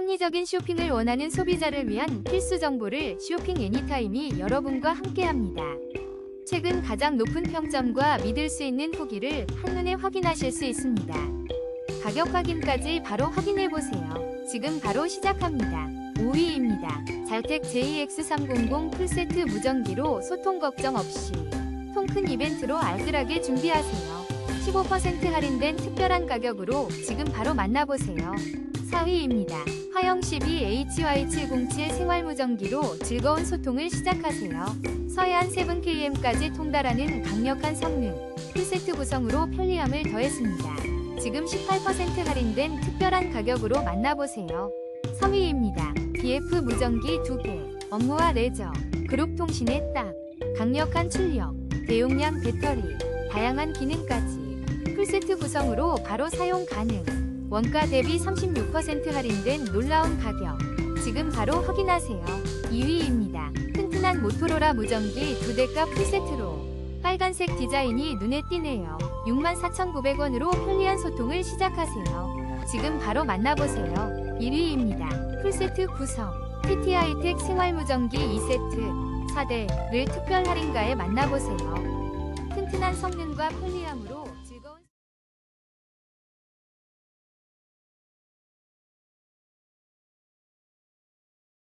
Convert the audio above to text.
합리적인 쇼핑을 원하는 소비자를 위한 필수 정보를 쇼핑 애니타임이 여러분과 함께합니다. 최근 가장 높은 평점과 믿을 수 있는 후기를 한눈에 확인하실 수 있습니다. 가격 확인까지 바로 확인해 보세요. 지금 바로 시작합니다. 5위입니다. 잘텍 JX300 풀세트 무전기로 소통 걱정 없이 통큰 이벤트로 알뜰하게 준비하세요. 15% 할인된 특별한 가격으로 지금 바로 만나보세요. 4위입니다. 화영 12HY707 생활무전기로 즐거운 소통을 시작하세요. 서해안 7KM까지 통달하는 강력한 성능, 풀세트 구성으로 편리함을 더했습니다. 지금 18% 할인된 특별한 가격으로 만나보세요. 3위입니다. BF 무전기 2개, 업무와 레저, 그룹 통신에 딱, 강력한 출력, 대용량 배터리, 다양한 기능까지 풀 세트 구성으로 바로 사용 가능. 원가 대비 36% 할인된 놀라운 가격. 지금 바로 확인하세요. 2위입니다. 튼튼한 모토로라 무전기 2대가 풀세트로 빨간색 디자인이 눈에 띄네요. 64,900원으로 편리한 소통을 시작하세요. 지금 바로 만나보세요. 1위입니다. 풀세트 구성 TTI텍 생활무전기 2세트 4대를 특별 할인가에 만나보세요. 튼튼한 성능과 편리함으로